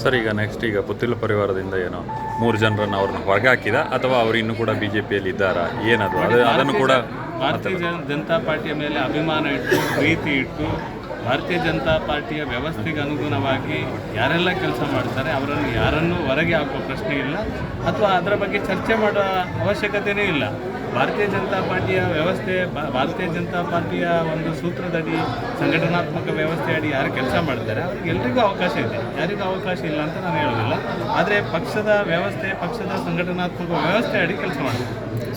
Sir ಈಗ next ಈಗ ಪುತ್ತಿಲ ಪರಿವಾರದಿಂದ ಏನೋ ಮೂರು ಜನರನ್ನು ಅವ್ರನ್ನ ಹೊರಗೆ ಹಾಕಿದ ಅಥವಾ ಅವರು ಇನ್ನು ಕೂಡ ಬಿ ಜೆ ಪಿಯಲ್ಲಿ ಇದ್ದಾರಾ? ಏನದು? ಅದು ಅದನ್ನು ಕೂಡ ಭಾರತೀಯ ಜನ- ಜನತಾ ಪಾರ್ಟಿಯ ಮೇಲೆ ಅಭಿಮಾನ ಇಟ್ಟು ಪ್ರೀತಿ ಇಟ್ಟು ಭಾರತೀಯ ಜನತಾ ಪಾರ್ಟಿಯ ವ್ಯವಸ್ಥೆಗೆ ಅನುಗುಣವಾಗಿ ಯಾರೆಲ್ಲ ಕೆಲಸ ಮಾಡ್ತಾರೆ ಅವರನ್ನು ಯಾರನ್ನೂ ಹೊರಗೆ ಹಾಕುವ ಪ್ರಶ್ನೆ ಇಲ್ಲ. ಅಥವಾ ಅದರ ಬಗ್ಗೆ ಚರ್ಚೆ ಮಾಡೋ ಅವಶ್ಯಕತೆಯೇ ಇಲ್ಲ. ಭಾರತೀಯ ಜನತಾ ಪಾರ್ಟಿಯ ವ್ಯವಸ್ಥೆ ಭಾರತೀಯ ಜನತಾ ಪಾರ್ಟಿಯ ಒಂದು ಸೂತ್ರದಡಿ, ಸಂಘಟನಾತ್ಮಕ ವ್ಯವಸ್ಥೆ ಅಡಿ ಯಾರು ಕೆಲಸ ಮಾಡ್ತಾರೆ ಅವ್ರಿಗೆ ಎಲ್ರಿಗೂ ಅವಕಾಶ ಇದೆ. ಯಾರಿಗೂ ಅವಕಾಶ ಇಲ್ಲ ಅಂತ ನಾನು ಹೇಳೋದಿಲ್ಲ ಆದರೆ ಪಕ್ಷದ ವ್ಯವಸ್ಥೆ ಪಕ್ಷದ ಸಂಘಟನಾತ್ಮಕ ವ್ಯವಸ್ಥೆ ಅಡಿ ಕೆಲಸ ಮಾಡಿದೆ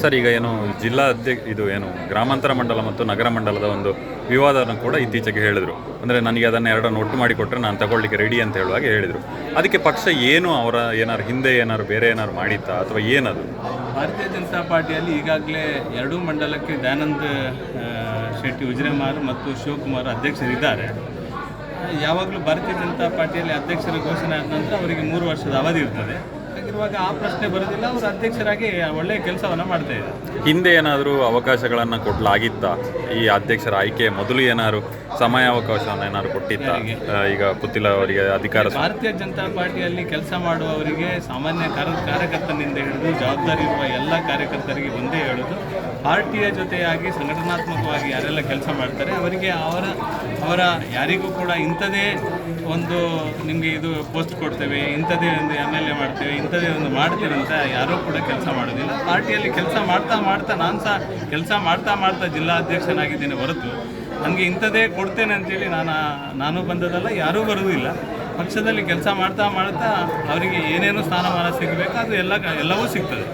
ಸರ್ ಈಗ ಏನು ಜಿಲ್ಲಾ ಅಧ್ಯಕ್ಷ ಇದು ಏನು ಗ್ರಾಮಾಂತರ ಮಂಡಲ ಮತ್ತು ನಗರ ಮಂಡಲದ ಒಂದು ವಿವಾದವನ್ನು ಕೂಡ ಇತ್ತೀಚೆಗೆ ಹೇಳಿದರು. ಅಂದರೆ ನನಗೆ ಅದನ್ನು ಎರಡನ್ನು ಒಟ್ಟು ಮಾಡಿಕೊಟ್ರೆ ನಾನು ತಗೊಳ್ಳಿಕ್ಕೆ ರೆಡಿ ಅಂತ ಹೇಳುವಾಗ ಹೇಳಿದರು. ಅದಕ್ಕೆ ಪಕ್ಷ ಏನು ಅವರ ಏನಾದ್ರು ಹಿಂದೆ ಏನಾರು ಬೇರೆ ಏನಾದ್ರು ಮಾಡಿತ್ತಾ ಅಥವಾ ಏನದು? ಭಾರತೀಯ ಜನತಾ ಪಾರ್ಟಿಯಲ್ಲಿ ಈಗಾಗಲೇ ಎರಡೂ ಮಂಡಲಕ್ಕೆ ದಯಾನಂದ್ ಶೆಟ್ಟಿ ಉಜ್ರೆಮಾರ್ ಮತ್ತು ಶಿವಕುಮಾರ್ ಅಧ್ಯಕ್ಷರಿದ್ದಾರೆ. ಯಾವಾಗಲೂ ಭಾರತೀಯ ಜನತಾ ಪಾರ್ಟಿಯಲ್ಲಿ ಅಧ್ಯಕ್ಷರ ಘೋಷಣೆ ಆದ ನಂತರ ಅವರಿಗೆ ಮೂರು ವರ್ಷದ ಅವಧಿ ಇರ್ತದೆ. ಹಾಗಿರುವಾಗ ಆ ಪ್ರಶ್ನೆ ಬರೋದಿಲ್ಲ. ಅವರು ಅಧ್ಯಕ್ಷರಾಗಿ ಒಳ್ಳೆಯ ಕೆಲಸವನ್ನು ಮಾಡ್ತಾ ಇದ್ದಾರೆ. ಹಿಂದೆ ಏನಾದರೂ ಅವಕಾಶಗಳನ್ನು ಕೊಡಲಾಗಿತ್ತಾ? ಈ ಅಧ್ಯಕ್ಷರ ಆಯ್ಕೆ ಮೊದಲು ಏನಾದ್ರು ಸಮಯಾವಕಾಶವನ್ನು ಏನಾದ್ರು ಕೊಟ್ಟಿತ್ತ? ಈಗ ಪುತ್ತಿಲ ಅವರಿಗೆ ಅಧಿಕಾರ ಭಾರತೀಯ ಜನತಾ ಪಾರ್ಟಿಯಲ್ಲಿ ಕೆಲಸ ಮಾಡುವವರಿಗೆ ಸಾಮಾನ್ಯ ಕಾರ್ಯ ಕಾರ್ಯಕರ್ತನಿಂದ ಹಿಡಿದು ಜವಾಬ್ದಾರಿ ಇರುವ ಎಲ್ಲ ಕಾರ್ಯಕರ್ತರಿಗೆ ಒಂದೇ ಹೇಳೋದು. ಪಾರ್ಟಿಯ ಜೊತೆಯಾಗಿ ಸಂಘಟನಾತ್ಮಕವಾಗಿ ಯಾರೆಲ್ಲ ಕೆಲಸ ಮಾಡ್ತಾರೆ ಅವರಿಗೆ ಅವರ ಅವರ ಯಾರಿಗೂ ಕೂಡ ಇಂಥದೇ ಒಂದು ನಿಮಗೆ ಇದು ಪೋಸ್ಟ್ ಕೊಡ್ತೇವೆ, ಇಂಥದ್ದೇ ಒಂದು ಎಂ ಎಲ್ ಎ ಮಾಡ್ತೇವೆ, ಇಂಥದ್ದೇ ಒಂದು ಮಾಡ್ತೇವೆ ಅಂತ ಯಾರೂ ಕೂಡ ಕೆಲಸ ಮಾಡೋದಿಲ್ಲ. ಪಾರ್ಟಿಯಲ್ಲಿ ಕೆಲಸ ಮಾಡ್ತಾ ಮಾಡ್ತಾ ನಾನು ಸಹ ಕೆಲಸ ಮಾಡ್ತಾ ಮಾಡ್ತಾ ಜಿಲ್ಲಾ ಅಧ್ಯಕ್ಷನಾಗಿದ್ದೇನೆ ಹೊರತು, ನನಗೆ ಇಂಥದ್ದೇ ಕೊಡ್ತೇನೆ ಅಂತೇಳಿ ನಾನು ನಾನು ಬಂದದಲ್ಲ ಯಾರೂ ಬರುವುದಿಲ್ಲ ಪಕ್ಷದಲ್ಲಿ ಕೆಲಸ ಮಾಡ್ತಾ ಮಾಡ್ತಾ ಅವರಿಗೆ ಏನೇನು ಸ್ಥಾನಮಾನ ಸಿಗಬೇಕು ಅದು ಎಲ್ಲ, ಎಲ್ಲವೂ ಸಿಗ್ತದೆ.